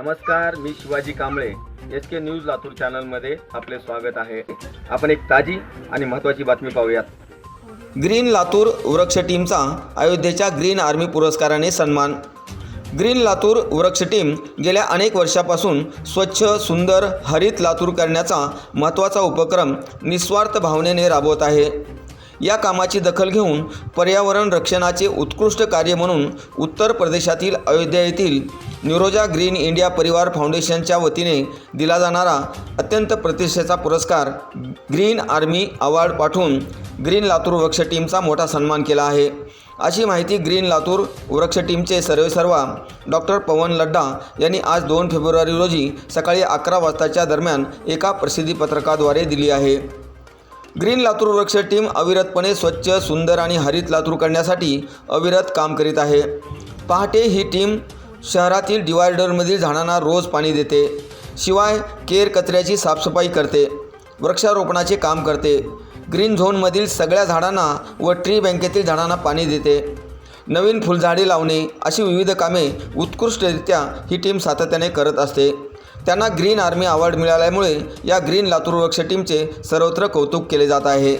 नमस्कार मी Shivaji Kamble. S K news Latur चॅनलमध्ये आपले स्वागत आहे. आपण एक ताजी आणि महत्त्वाची बातमी पाहूयात. ग्रीन लातूर वृक्ष टीमचा अयोध्येच्या ग्रीन आर्मी पुरस्काराने सन्मान. ग्रीन लातूर वृक्ष टीम गेल्या अनेक वर्षापासून स्वच्छ सुंदर हरित लातूर करण्याचा महत्त्वाचा उपक्रम निस्वार्थ भावनेने राबवत आहे. या कामाची दखल घेऊन पर्यावरण रक्षणाचे उत्कृष्ट कार्य म्हणून उत्तर प्रदेशातील अयोध्या येथील न्यूरोजा ग्रीन इंडिया परिवार फाउंडेशनच्या वतीने दिला जाणारा अत्यंत प्रतिष्ठेचा पुरस्कार ग्रीन आर्मी अवॉर्ड पाठवून ग्रीन लातूर वृक्ष टीमचा मोठा सन्मान केला आहे. अशी माहिती ग्रीन लातूर वृक्ष टीमचे सर्वेसर्वा डॉक्टर पवन लड्डा यांनी आज दोन फेब्रुवारी रोजी सकाळी अकरा वाजताच्या दरम्यान एका प्रसिद्धीपत्रकाद्वारे दिली आहे. ग्रीन लातूर वृक्ष टीम अविरतपणे स्वच्छ सुंदर आणि हरित लातूर करण्यासाठी अविरत काम करीत आहे. पहाटे ही टीम शहरातील डिवायडरमधील झाडांना रोज पाणी देते. शिवाय केर कचऱ्याची साफसफाई करते. वृक्षारोपणाचे काम करते. ग्रीन झोनमधील सगळ्या झाडांना व ट्री बँकेतील झाडांना पाणी देते. नवीन फुलझाडे लावणे अशी विविध कामे उत्कृष्टरित्या ही टीम सातत्याने करत असते. त्यांना ग्रीन आर्मी अवॉर्ड मिळाल्यामुळे या ग्रीन लातूर वृक्ष टीमचे सर्वत्र कौतुक केले जात आहे.